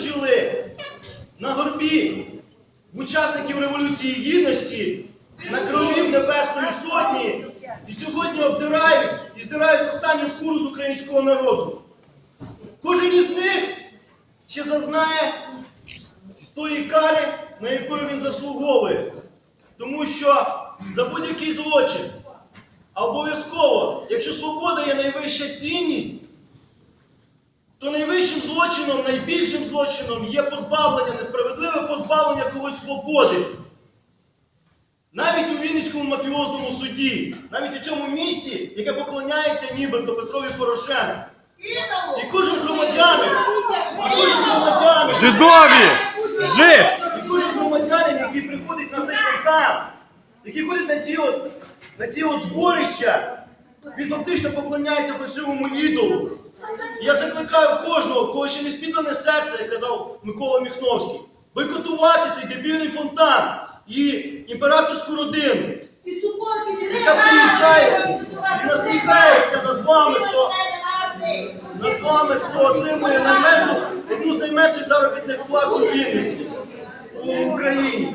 височили на горбі учасників Революції Гідності, на кровів Небесної Сотні, і сьогодні обдирають і здирають останню шкуру з українського народу. Кожен із них ще зазнає тої кари, на якою він заслуговує. Тому що за будь-який злочин, а обов'язково, якщо свобода є найвища цінність, то найвищим злочином, найбільшим злочином є позбавлення, несправедливе позбавлення когось свободи. Навіть у Вінницькому мафіозному суді, навіть у цьому місті, яке поклоняється нібито Петрові Порошенку. І кожен громадянин, і кожен громадянин, Жидові! Жид! і кожен громадянин, який приходить на цей фонтан, який ходить на ці от, на ці от зборища, він фактично поклоняється фальшивому ідолу. Я закликаю кожного, кого ще не спідлене серце, як казав Микола Міхновський, бойкотувати цей дебільний фонтан і імператорську родину, яка приїжджає і насміхається над вами, хто над вами, хто отримує найменшу, одну з найменших заробітних плат у Вінниці, у Україні.